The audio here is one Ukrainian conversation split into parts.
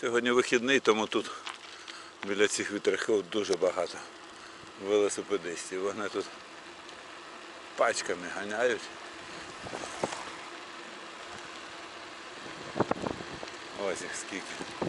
Сьогодні вихідний, тому тут біля цих вітряхів дуже багато велосипедистів. Вони тут пачками ганяють. Ось їх скільки.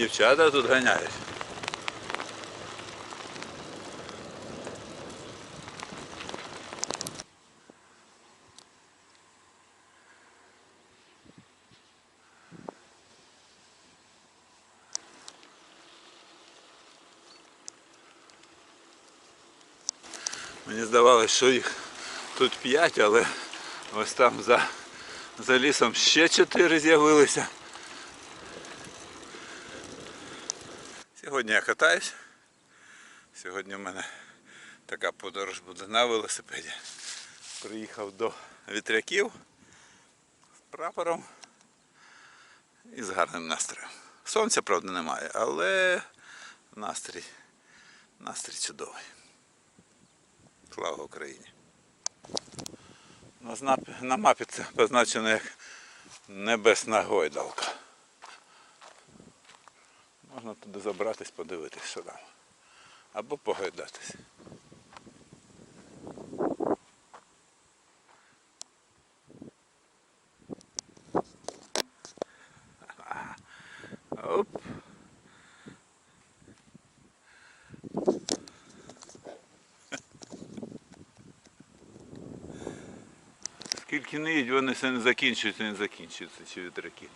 І дівчата тут ганяють. Мені здавалося, що їх тут п'ять, але ось там за, за лісом ще чотири з'явилися. Сьогодні я катаюсь. Сьогодні в мене така подорож буде на велосипеді. Приїхав до вітряків з прапором і з гарним настроєм. Сонця, правда, немає, але настрій, настрій чудовий. Слава Україні! На, мапі це позначено як небесна гойдалка. Можна туди забратись, подивитись, що там. Або погойдатись. Оп. Скільки не їдь, вони все не закінчуються, не закінчуються ці вітряки.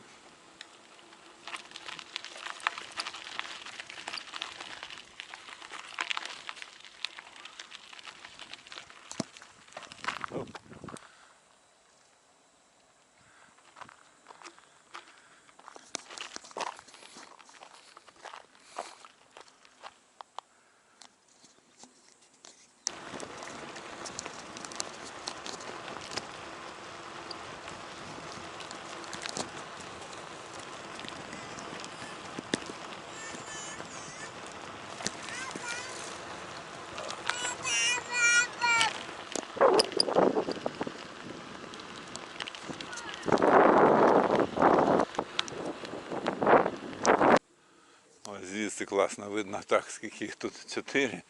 Ось звідси класно видно так, скільки їх тут чотири,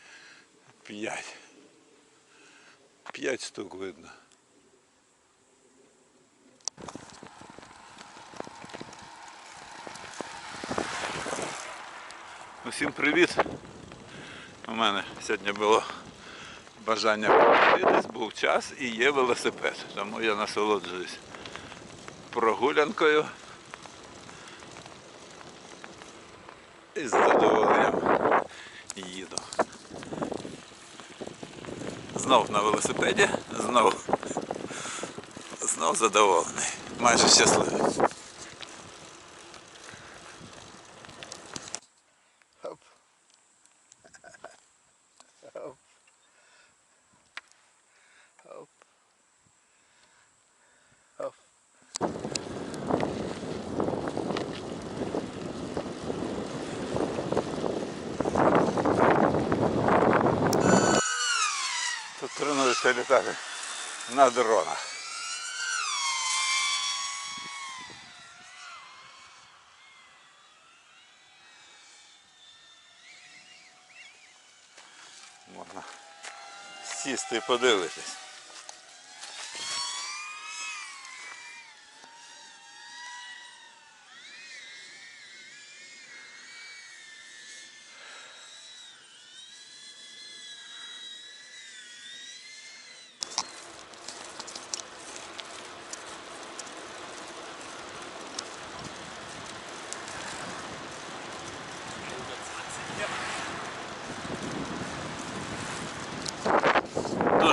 п'ять. П'ять штук видно. Усім привіт. У мене сьогодні було бажання покатитись, був час і є велосипед. Тому я насолоджуюсь прогулянкою. І з задоволенням їду. Знов на велосипеді, знов, знов задоволений. Майже щасливий. Тренуються літати на дронах. Можна сісти і подивитись.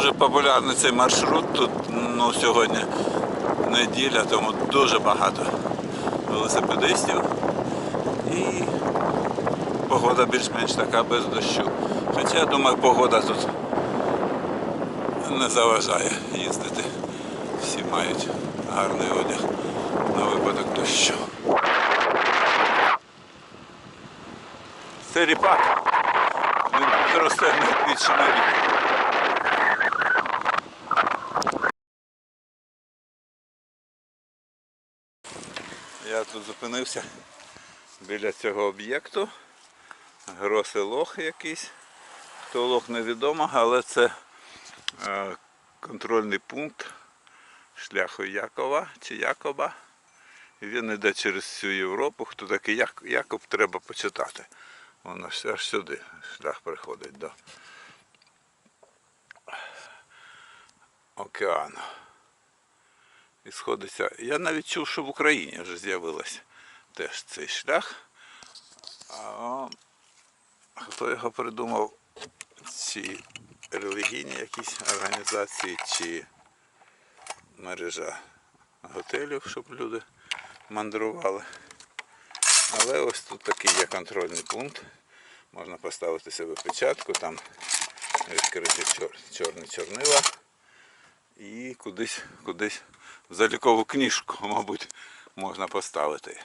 Дуже популярний цей маршрут. Тут ну, сьогодні неділя, тому дуже багато велосипедистів. І погода більш-менш така без дощу. Хоча я думаю, погода тут не заважає їздити. Всі мають гарний одяг на випадок дощу. Це ріпак. Він росте на рік. Я тут зупинився біля цього об'єкту. Гроси лох якийсь. Хто лох невідомо, але це е, контрольний пункт шляху Якова чи Якоба. Він йде через всю Європу. Хто такий Як- Якоб, треба почитати. Воно аж сюди шлях приходить до океану. І сходиться. Я навіть чув, що в Україні вже з'явилось теж цей шлях. А хто його придумав? Чи релігійні якісь організації, чи мережа готелів, щоб люди мандрували. Але ось тут такий є контрольний пункт. Можна поставити себе печатку, там відкрити чор, чорні чорнила і кудись, кудись в залікову книжку, мабуть, можна поставити.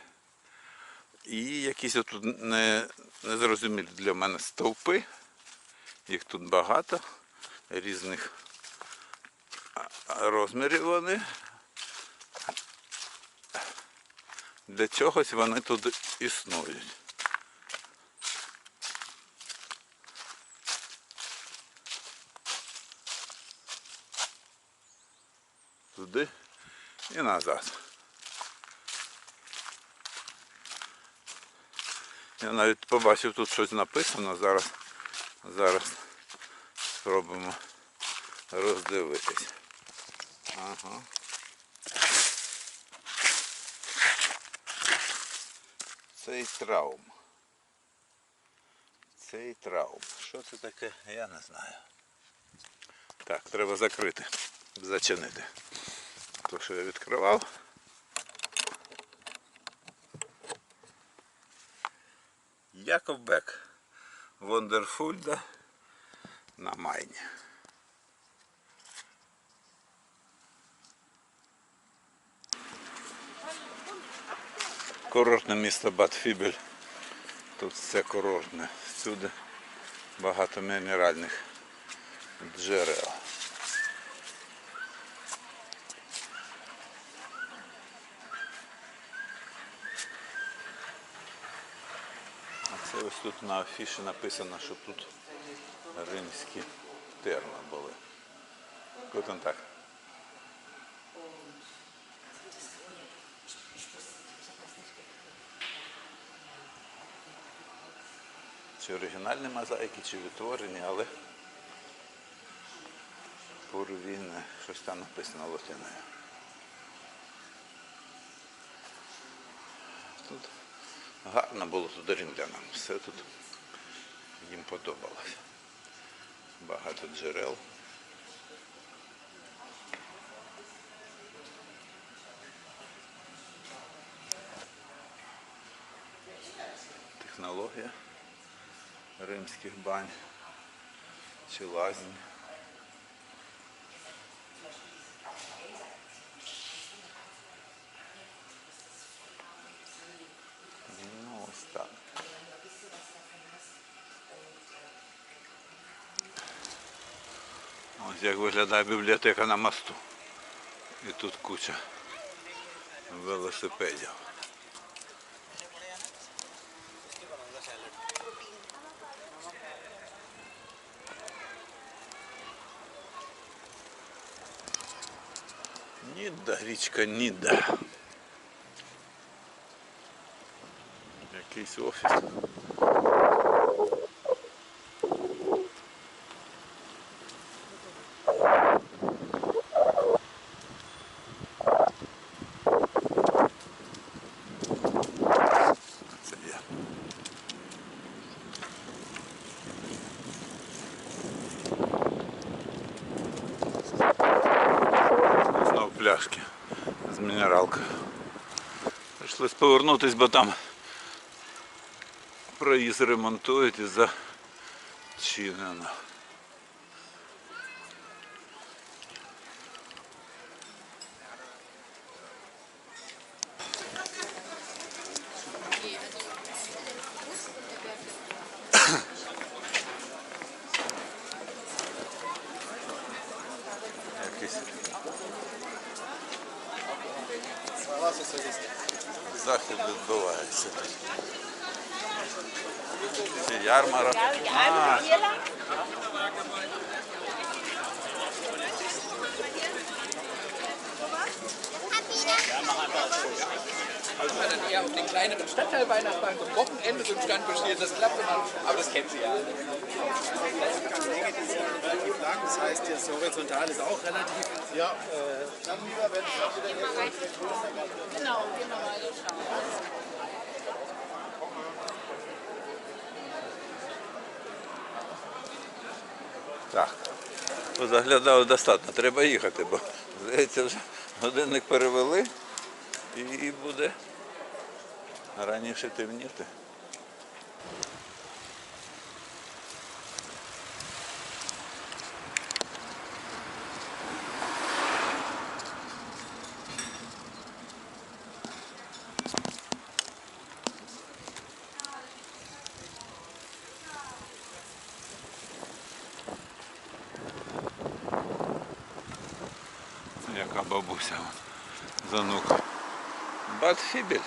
І якісь отут не, незрозумілі для мене стовпи. Їх тут багато, різних розмірів вони. Для чогось вони тут існують. Туди і назад. Я навіть побачив тут щось написано, зараз, зараз спробуємо роздивитись. Ага. Цей траум. Цей траум. Що це таке, я не знаю. Так, треба закрити, зачинити. То, що я відкривав. Яков Бек. Вондерфульда на Майні. Курортне місто Батфібель. Тут все курортне. Всюди багато мінеральних джерел. Ось тут на афіші написано, що тут римські терми були. Guten Tag. Чи оригінальні мозаїки, чи відтворені, але порвіне, щось там написано латиною. Тут гарно було тут римлянам. Все тут їм подобалось. Багато джерел. Технологія римських бань чи лазень. Ну, ось так. Ось як виглядає бібліотека на мосту. І тут куча велосипедів. Ніда, річка Ніда. Якийсь офіс. Це я. Знов пляшки з мінералкою. Прийшлось повернутись, бо там проїзд ремонтують і зачинено. Якийсь захід відбувається тут. Чи ярмарок? А, Also man dann eher auf den kleineren Stadtteil-Weihnachtsmarkt am Wochenende so einen Stand bespielt, das klappt immer, aber das kennen Sie ja. relativ lang. Das heißt, das Horizontal ist auch relativ. Ja, dann lieber, wenn Genau, gehen wir mal so schauen. так. Заглядали достатньо, треба їхати, бо здається, вже годинник перевели і буде раніше темніти. Яка бабуся вон, занука. Батфібель.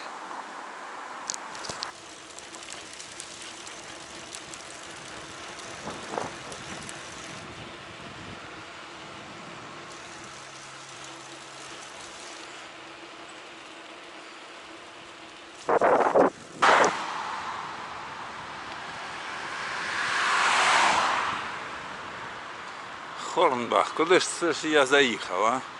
Хорнбах, куди ж це ж я заїхав, а?